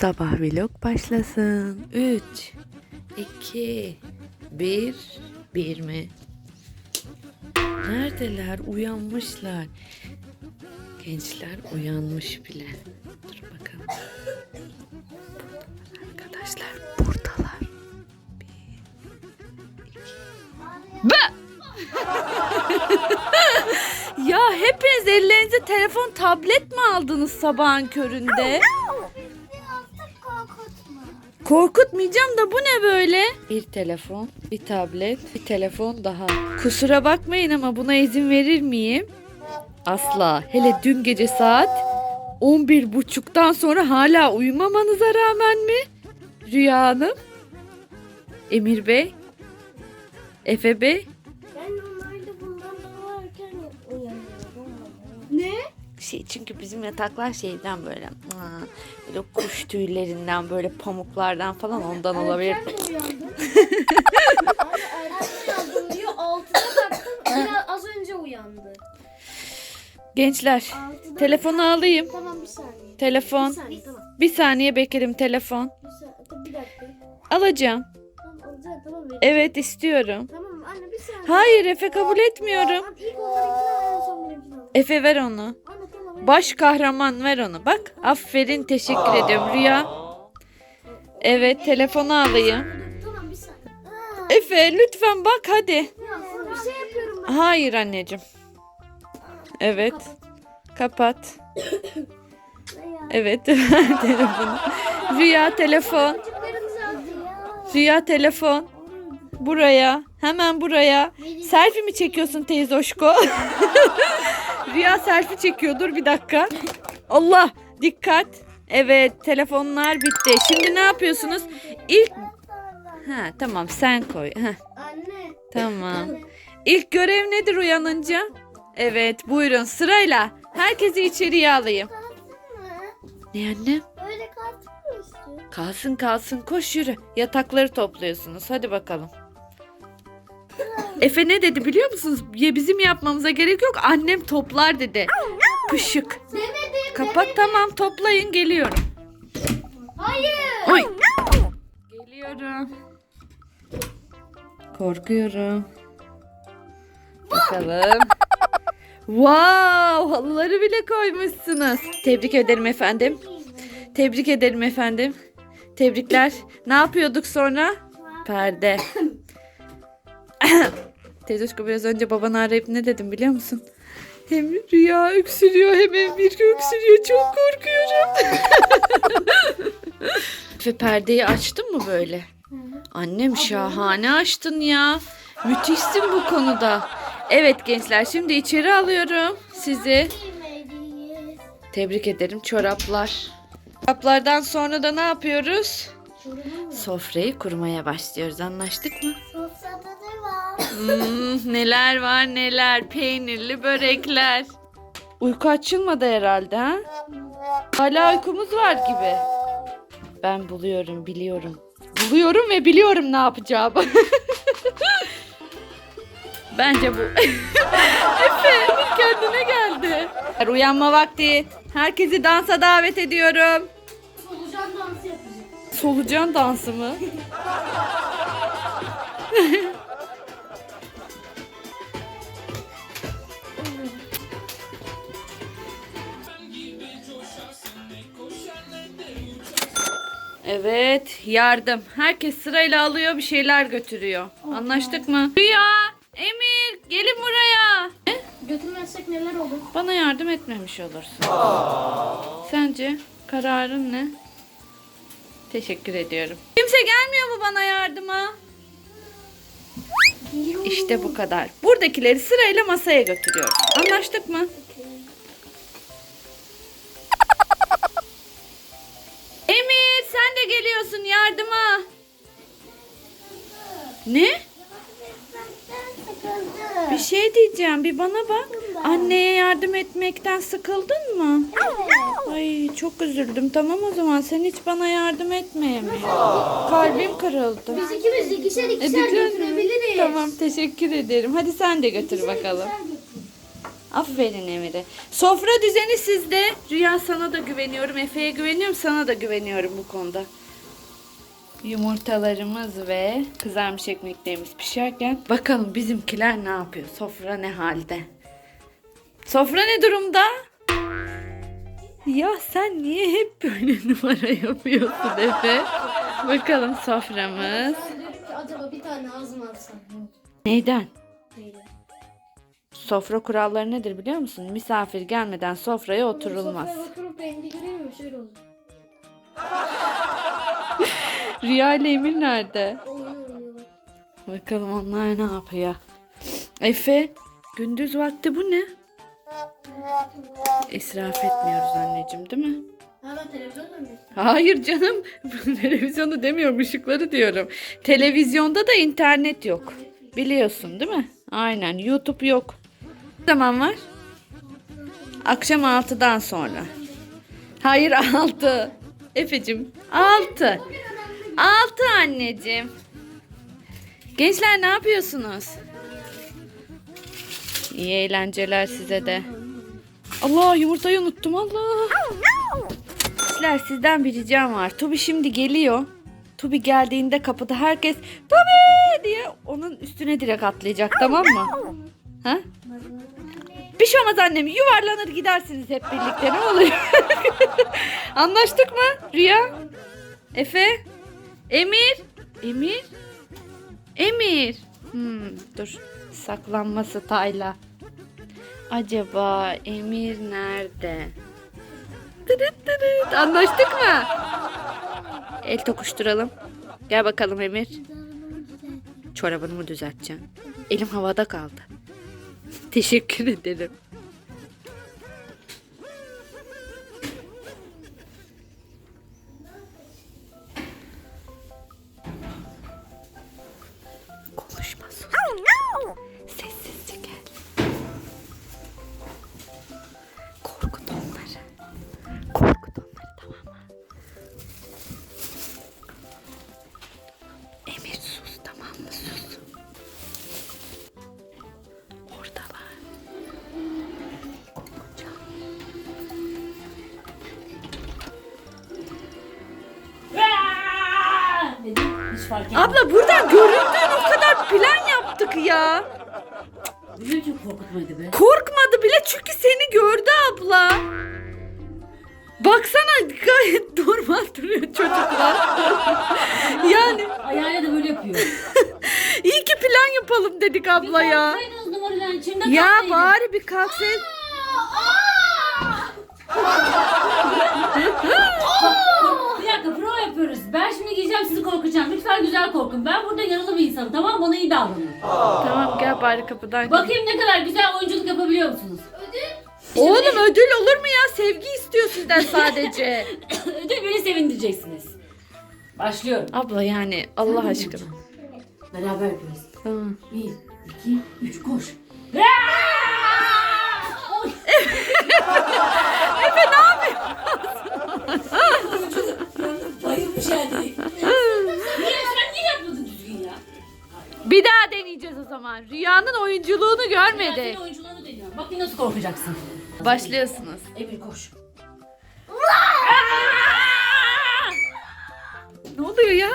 Sabah vlog başlasın. 3 2 1 1 mi? Neredeler? Uyanmışlar. Gençler uyanmış bile. Dur bakalım. Arkadaşlar buradalar. Bir, iki. Ya hepiniz ellerinize telefon tablet mi aldınız sabahın köründe? Korkutmayacağım da bu ne böyle? Bir telefon, bir tablet, bir telefon daha. Kusura bakmayın ama buna izin verir miyim? Asla. Hele dün gece saat 11.30'dan sonra hala uyumamanıza rağmen mi? Rüya Hanım? Emir Bey? Efe Bey? Şey çünkü bizim yataklar şeyden böyle böyle kuş tüylerinden böyle pamuklardan falan ondan olabilir. Abi erken uyandım diyor. Altıda. Biraz az önce uyandı. Gençler Altıda. telefonu alayım. Tamam bir saniye. Telefon. Bir saniye tamam. Bir saniye beklerim telefon. Bir, saniye, bir dakika. Alacağım. Tamam alacağım tamam. ver. Evet istiyorum. Tamam anne bir saniye. Hayır Efe kabul etmiyorum. Tamam ilk onlarınkini al en son benimkini al. Efe ver onu. Baş kahraman ver onu. Bak aferin teşekkür ediyorum Rüya. Evet telefonu alayım. Tamam bir saniye. Aa, Efe lütfen bak hadi. bir şey yapıyorum ben. Hayır anneciğim. Evet. Kapat. Evet telefonu. Rüya telefon. Rüya telefon. Buraya. Hemen buraya. Selfie mi çekiyorsun teyze Oşko? Rüya selfie çekiyor. Dur bir dakika. Allah. Dikkat. Evet telefonlar bitti. Şimdi ne yapıyorsunuz? İlk Ha tamam sen koy. Anne. tamam. İlk görev nedir uyanınca? Evet buyurun sırayla. Herkesi içeriye alayım. Ne annem? Öyle kalsın mı? Kalsın kalsın koş yürü. Yatakları topluyorsunuz. Hadi bakalım. Efe ne dedi biliyor musunuz? Ya bizim yapmamıza gerek yok. Annem toplar dedi. Pışık. Demedim. Kapat tamam toplayın geliyorum. Hayır. Oy. Geliyorum. Korkuyorum. Bakalım. Wow, halıları bile koymuşsunuz. Tebrik ederim efendim. Tebrik ederim efendim. Tebrikler. Ne yapıyorduk sonra? Perde. Teyzoşko biraz önce babanı arayıp ne dedim biliyor musun? Hem rüya öksürüyor hem Emir öksürüyor. Çok korkuyorum. Ve perdeyi açtın mı böyle? Annem şahane açtın ya. Müthişsin bu konuda. Evet gençler şimdi içeri alıyorum sizi. Tebrik ederim çoraplar. Çoraplardan sonra da ne yapıyoruz? Sofrayı kurmaya başlıyoruz. Anlaştık mı? Hmm, neler var neler. Peynirli börekler. Uyku açılmadı herhalde ha? Hala uykumuz var gibi. Ben buluyorum, biliyorum. Buluyorum ve biliyorum ne yapacağımı. Bence bu. Efe kendine geldi. Uyanma vakti. Herkesi dansa davet ediyorum. Solucan dansı yapacak. Solucan dansı mı? Evet, yardım. Herkes sırayla alıyor, bir şeyler götürüyor. Anlaştık mı? Rüya, Emir, gelin buraya. Ne? Götürmezsek neler olur? Bana yardım etmemiş olursun. Sence kararın ne? Teşekkür ediyorum. Kimse gelmiyor mu bana yardıma? İşte bu kadar. Buradakileri sırayla masaya götürüyorum. Anlaştık mı? Yardıma. Ne? Bir şey diyeceğim. Bir bana bak. Anneye yardım etmekten sıkıldın mı? Ay çok üzüldüm. Tamam o zaman sen hiç bana yardım etmeyemiyorsun. Kalbim kırıldı. Biz ikimiz ikişer E, ikişer biliyorum. götürebiliriz. Tamam teşekkür ederim. Hadi sen de götür bakalım. İkişer götür. Aferin Emir'e. Sofra düzeni sizde. Rüya sana da güveniyorum. Efe'ye güveniyorum. Sana da güveniyorum bu konuda. Yumurtalarımız ve kızarmış ekmeklerimiz pişerken bakalım bizimkiler ne yapıyor? Sofra ne halde? Sofra ne durumda? Ya sen niye hep böyle numara yapıyorsun Efe? Bakalım soframız. Dedim ki acaba bir tane ağzıma atsam. Neyden? Sofra kuralları nedir biliyor musun? Misafir gelmeden sofraya oturulmaz. Sofraya oturup rengi mi? Şöyle olur. Rüya ile Emir nerede? Bakalım onlar ne yapıyor? Efe, gündüz vakti bu ne? İsraf etmiyoruz anneciğim değil mi? Televizyonda? Hayır canım. Televizyonu demiyorum, ışıkları diyorum. Televizyonda da internet yok. Biliyorsun değil mi? Aynen. YouTube yok. Ne zaman var? Akşam 6'dan sonra. Hayır 6. Efe'cim 6. 6 anneciğim. Gençler ne yapıyorsunuz? İyi eğlenceler size de. Allah yumurtayı unuttum Allah. Gençler sizden bir ricam var. Tubi şimdi geliyor. Tubi geldiğinde kapıda herkes Tubi diye onun üstüne direkt atlayacak tamam mı? Ha? Bir şey olmaz annem. Yuvarlanır gidersiniz hep birlikte. Ne oluyor? Anlaştık mı? Rüya? Efe? Emir? Emir? Emir? Hmm, dur. Saklanması Tayla. Acaba Emir nerede? Tırıt tırıt. Anlaştık mı? El tokuşturalım. Gel bakalım Emir. Çorabını mı düzelteceksin? Elim havada kaldı. Teşekkür ederim. Etmedi. Abla buradan göründüğün o kadar plan yaptık ya. Bizim çok korkutmadı be. Korkmadı bile çünkü seni gördü abla. Baksana gayet normal duruyor çocuklar. yani Ayağıyla da böyle yapıyor. iyi ki plan yapalım dedik abla ya. Kalksaydınız numaradan içimde Ya kalsaydı. bari bir kalksaydın. Bir dakika prova yapıyoruz. Ben şimdi giyeceğim sizi korkacağım. Lütfen güzel korkun. Ben burada yaralı bir insanım tamam mı? Bana iyi davranın. Tamam gel bari kapıdan. Bakayım ne kadar güzel oyunculuk yapabiliyor musunuz? Oğlum ödül olur mu ya? Sevgi istiyor sizden sadece. Ödül beni sevindireceksiniz. Başlıyorum. abla yani Allah aşkına. Beraber yapıyoruz. Tamam. Bir, iki, üç koş. Oy. Zaman. Rüyanın oyunculuğunu görmedi. senin oyunculuğunu deniyorum. Bakayım nasıl korkacaksın. Başlıyorsunuz. Emir koş. Ne oluyor ya?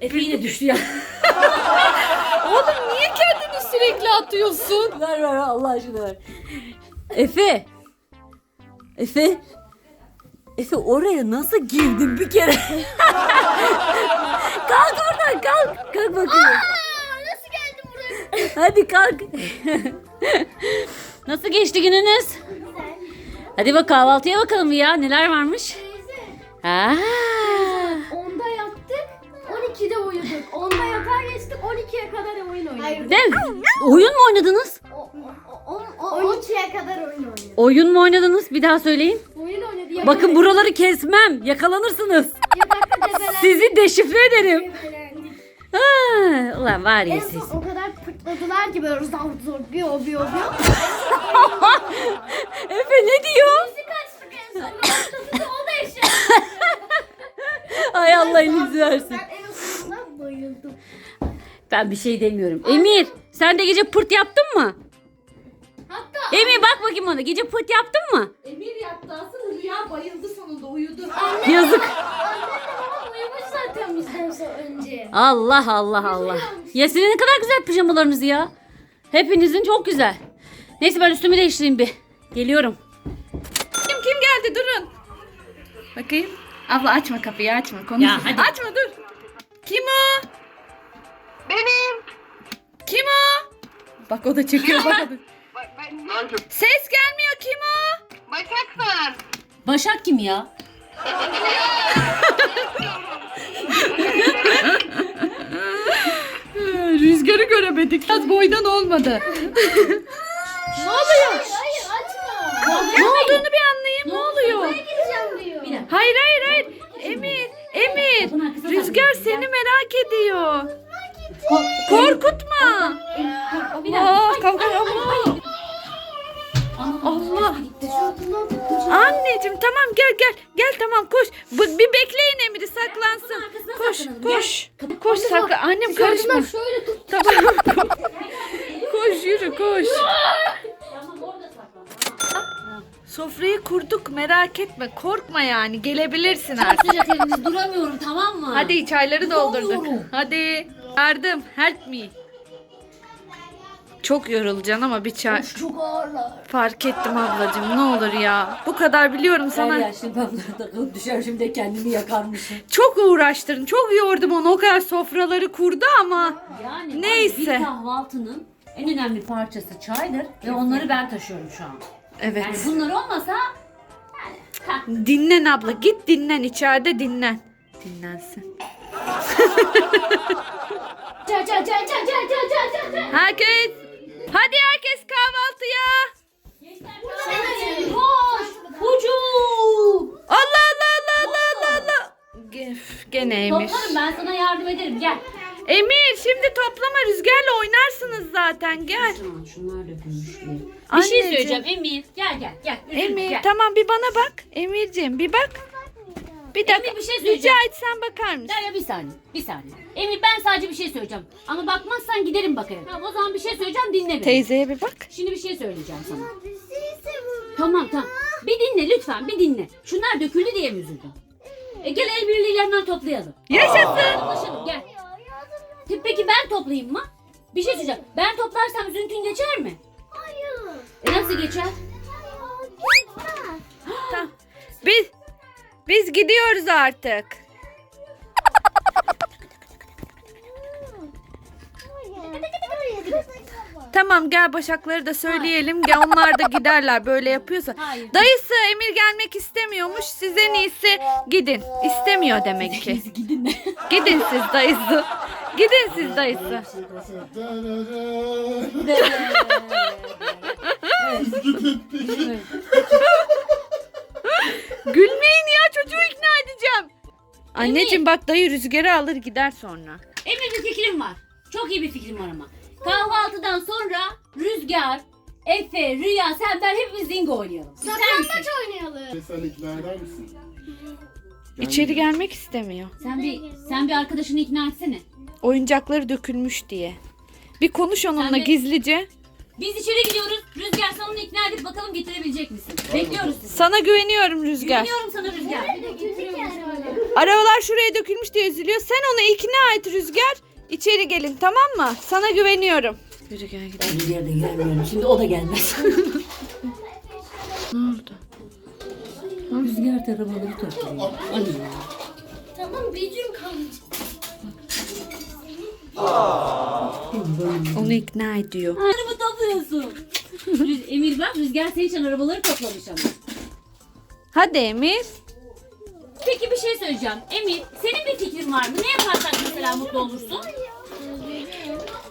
Efe yine düştü ya. Oğlum niye kendini sürekli atıyorsun? ver ver Allah aşkına ver. Efe. Efe. Efe oraya nasıl girdin bir kere? kalk oradan kalk. Kalk bakayım. Hadi kalk. nasıl geçti gününüz? Hadi bak kahvaltıya bakalım ya. Neler varmış? Teyze. Ha. 10'da yattık. 12'de uyuduk. 10'da yatar geçtik. 12'ye kadar oyun oynadık. Hayır. Değil mi? Oyun mu oynadınız? O, o, o, 12'ye kadar oyun oynadık. Oyun mu oynadınız? Bir daha söyleyin. Oyun oynadı. Ya Bakın buraları kesmem. Yakalanırsınız. Yatakta debelendik. Sizi deşifre ederim. debelendik. Ha, ulan var ya En siz. son o kadar pırtladılar ki böyle zor zor bir o bir o bir o. Efe ne diyor? Bizi kaçtık en son. Ortasında o da eşya. Ay Allah elinizi versin. Ben en bayıldım. Ben bir şey demiyorum. Emir sen de gece pırt yaptın mı? Hatta Emir bak bakayım ona. Gece pıt yaptın mı? Emir yattı asıl Rüya bayıldı sonunda uyudu. Yazık. Annem önce. Allah Allah Allah. Ya sizin ne kadar güzel pijamalarınız ya. Hepinizin çok güzel. Neyse ben üstümü değiştireyim bir. Geliyorum. Kim kim geldi durun. Bakayım. Abla açma kapıyı açma konuş. Ya hadi. Açma dur. Kim o? Benim. Kim o? Bak o da çekiyor bak o da. Bak ben Ses gelmiyor kim o? Başak'sın. Başak kim ya? Rüzgarı göremedik. Az boydan olmadı. ne oluyor? Hayır açma. Ne olduğunu bir anlayayım. Ne oluyor? Gireceğim diyor. Hayır hayır hayır. Emir, Emir. Rüzgar seni merak ediyor. Ko- Korkutma. Aa, kavga Allah. Anneciğim tamam gel gel. Gel tamam koş. Bu, bir bekleyin Emir'i saklansın. Koş koş. Koş sakla. Annem karışma. Tamam. koş yürü koş. Sofrayı kurduk merak etme. Korkma yani. Gelebilirsin artık. Sıcak duramıyorum tamam mı? Hadi çayları doldurduk. Hadi. Yardım. Help me. Çok yorulacaksın ama bir çay... Of, çok ağırlar. Fark ettim ablacığım ne olur ya. Bu kadar biliyorum sana. Ben yaşlı pamlara takılıp düşer şimdi de kendimi yakarmışım. Çok uğraştırın. Çok yordum onu. O kadar sofraları kurdu ama. Yani Neyse. bir kahvaltının en önemli parçası çaydır. Ve onları ben taşıyorum şu an. Evet. Yani bunlar olmasa... Yani, dinlen abla. Git dinlen. içeride dinlen. Dinlensin. Çay, çay, çay, çay, çay, çay, çay, çay. Herkes Hadi herkes kahvaltıya. koş Ucu. Allah Allah Allah Allah Allah Allah. Gef, Gene Emir. Toplarım ben sana yardım ederim gel. Emir şimdi toplama rüzgarla oynarsınız zaten gel. Aman şunlar dökülmüş diye. Bir Anneciğim. şey söyleyeceğim Emir gel gel gel. Emir gel. tamam bir bana bak. Emirciğim bir bak. Bir dakika. Bir şey Rica söyleyeceğim. etsem bakar mısın? Ya, ya bir saniye bir saniye. Emir ben sadece bir şey söyleyeceğim. Ama bakmazsan giderim bakarım. Tamam o zaman bir şey söyleyeceğim dinle beni. Teyzeye bir bak. Şimdi bir şey söyleyeceğim sana. Tamam tamam. Bir dinle lütfen bir dinle. Şunlar döküldü diye mi üzüldün? E, gel el birliğiyle hemen toplayalım. Yaşasın. Anlaşalım gel. Peki ben toplayayım mı? Bir şey söyleyeceğim. Ben toplarsam üzüntün geçer mi? Hayır. E nasıl geçer? Tamam. Biz biz gidiyoruz artık. Tamam gel Başakları da söyleyelim. Gel onlar da giderler böyle yapıyorsa. Hayır. Dayısı Emir gelmek istemiyormuş. Siz en iyisi gidin. İstemiyor demek ki. Gidin. Gidin siz dayısı. Gidin siz dayısı. Gülmeyin ya çocuğu ikna edeceğim. Anneciğim bak dayı rüzgarı alır gider sonra. Emir bir fikrim var. Çok iyi bir fikrim var ama. Kahvaltıdan sonra Rüzgar, Efe, Rüya, sen ben hepimiz bingo oynayalım. İster misin? Saklambaç oynayalım. Sen ikna eder misin? İçeri gelmek istemiyor. Sen bir sen bir arkadaşını ikna etsene. Oyuncakları dökülmüş diye. Bir konuş onunla de- gizlice. Biz içeri gidiyoruz. Rüzgar sen onu ikna edip bakalım getirebilecek misin? Bekliyoruz sizi. Sana güveniyorum Rüzgar. Güveniyorum sana Rüzgar. Arabalar şuraya dökülmüş diye üzülüyor. Sen onu ikna et Rüzgar. İçeri gelin tamam mı? Sana güveniyorum. Yürü gel gidelim. Bir yerde gelmiyorum. Şimdi o da gelmez. Ne oldu? Rüzgar tarabaları topluyor. Hadi ya. Tamam bir gün kalacak. Onu ikna ediyor. Araba topluyorsun. Rüz- Emir bak Rüzgar senin için arabaları toplamış ama. Hadi Emir. Peki bir şey söyleyeceğim. Emir senin bir fikrin var mı? Ne yaparsak mesela mutlu olursun?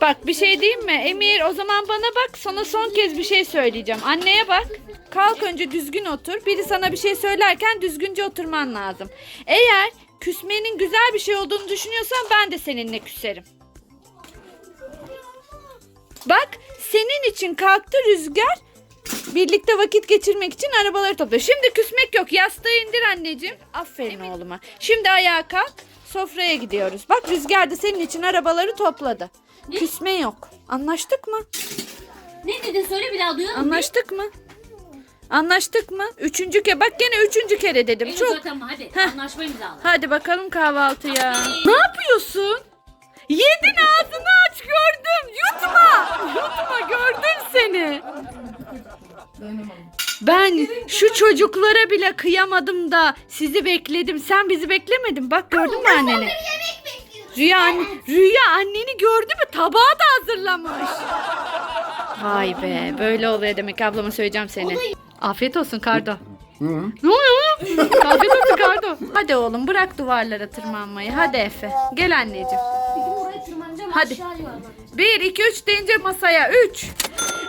Bak bir şey diyeyim mi? Emir o zaman bana bak. Sana son kez bir şey söyleyeceğim. Anneye bak. Kalk önce düzgün otur. Biri sana bir şey söylerken düzgünce oturman lazım. Eğer küsmenin güzel bir şey olduğunu düşünüyorsan ben de seninle küserim. Bak senin için kalktı rüzgar. Birlikte vakit geçirmek için arabaları topluyor. Şimdi küsmek yok. Yastığı indir anneciğim. Aferin oğluma. Şimdi ayağa kalk. Sofraya gidiyoruz. Bak Rüzgar da senin için arabaları topladı. Küsme yok. Anlaştık mı? Ne dedin söyle bir daha duyalım. Anlaştık mı? Anlaştık mı? Üçüncü kere. Bak gene üçüncü kere dedim. Benim Çok. zaten? Hadi Heh. anlaşma imzalı. Hadi bakalım kahvaltıya. Ne yapıyorsun? Yedin ağzını aç gördüm. Yutma. Yutma gördüm seni. Ben şu çocuklara bile kıyamadım da sizi bekledim. Sen bizi beklemedin. Bak gördün mü anneni? Rüya, anne- Rüya anneni gördü mü? Tabağı da hazırlamış. Vay be böyle oluyor demek ablama söyleyeceğim seni. Afiyet olsun Kardo. Ne oluyor? Afiyet olsun Kardo. Hadi oğlum bırak duvarlara tırmanmayı. Hadi Efe. Gel anneciğim. Bizim oraya tırmanacağım Hadi. aşağı yuvarlanacağım. 1, 2, 3 deyince masaya. 3.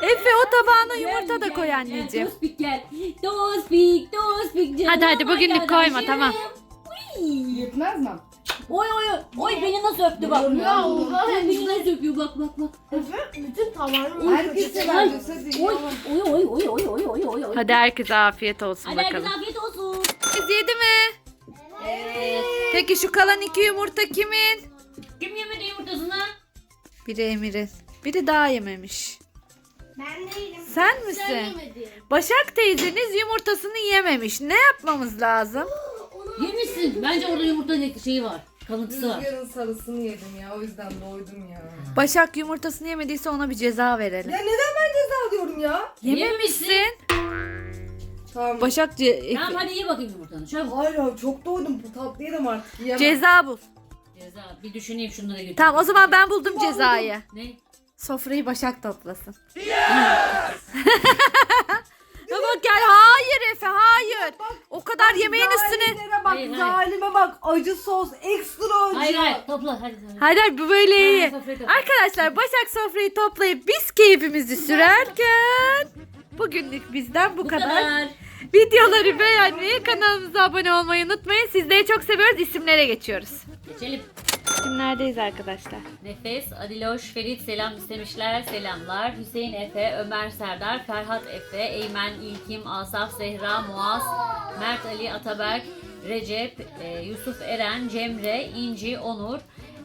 Efe o tabağına yumurta da koy anneciğim. Tospik gel. Tospik, tospik canım. Hadi, hadi, bugünlük koyma, tamam. Yetmez mi? Oy oy oy. Oy beni nasıl öptü bak. Ya oha. Beni nasıl öpüyor bak bak bak. Efe bütün tavanı Herkese. Oy oy oy oy oy oy oy oy. Hadi herkese afiyet olsun Hadi herkese bakalım. afiyet olsun. Siz yedi mi? Peki şu kalan iki yumurta kimin? Kim yemedi yumurtasını? Biri Emir'in. Biri daha yememiş. Ben değilim. Sen misin? yemedin. Başak teyzeniz yumurtasını yememiş. Ne yapmamız lazım? Yemişsin. Bence orada yumurtanın şeyi var. Kalıntısı var. Rüzgarın sarısını yedim ya o yüzden doydum ya. Başak yumurtasını yemediyse ona bir ceza verelim. Ya neden ben ceza alıyorum ya? Yememişsin. Tamam. Başak ce- Tamam hadi ye bakayım yumurtanı. Çabuk. Hayır hayır çok doydum bu tatlı yedim artık yiyemem. ceza bul. Ceza. Bir düşüneyim şunları götür. Tamam o zaman ben buldum cezayı. Ne? Sofrayı Başak toplasın. Baba gel. Hayır Efe hayır. O kadar yemeğin üstüne. Zalime bak Hayır, hayır. zalime bak acı sos ekstra acı. Hayır hayır topla hadi. hadi. Hayır hayır bu böyle iyi. Ha, sofrayı topla. Arkadaşlar Başak sofrayı toplayıp biz keyfimizi sürerken bugünlük bizden bu, Bu kadar. kadar. Videoları beğenmeyi, kanalımıza abone olmayı unutmayın. Sizleri çok seviyoruz. İsimlere geçiyoruz. Geçelim. İsimlerdeyiz arkadaşlar. Nefes, Adiloş, Ferit selam istemişler. Selamlar. Hüseyin Efe, Ömer Serdar, Ferhat Efe, Eymen İlkim, Asaf Zehra, Muaz, Mert Ali Ataberk, Recep, e, Yusuf Eren, Cemre, İnci, Onur,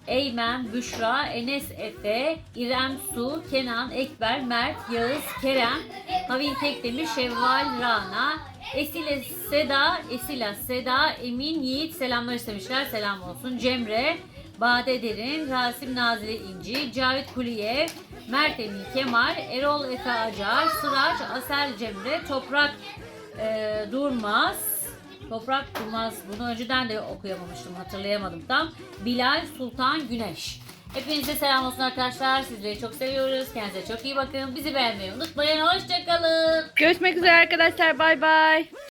Eymen, Büşra, Enes Efe, İrem Su, Kenan, Ekber, Mert, Yağız, Kerem, Havin Tekdemir, Şevval Rana, Esile Seda, Esila Seda, Emin Yiğit selamlar istemişler. Selam olsun. Cemre, Bade Derin, Rasim Nazire İnci, Cavit Kuliyev, Mert Emin Kemal, Erol Efe Acar, Sıraç, Asel Cemre, Toprak e, Durmaz, Toprak Durmaz bunu önceden de okuyamamıştım hatırlayamadım tam. Bilal Sultan Güneş. Hepinize selam olsun arkadaşlar. Sizleri çok seviyoruz. Kendinize çok iyi bakın. Bizi beğenmeyi unutmayın. Hoşçakalın. Görüşmek üzere arkadaşlar. Bay bay.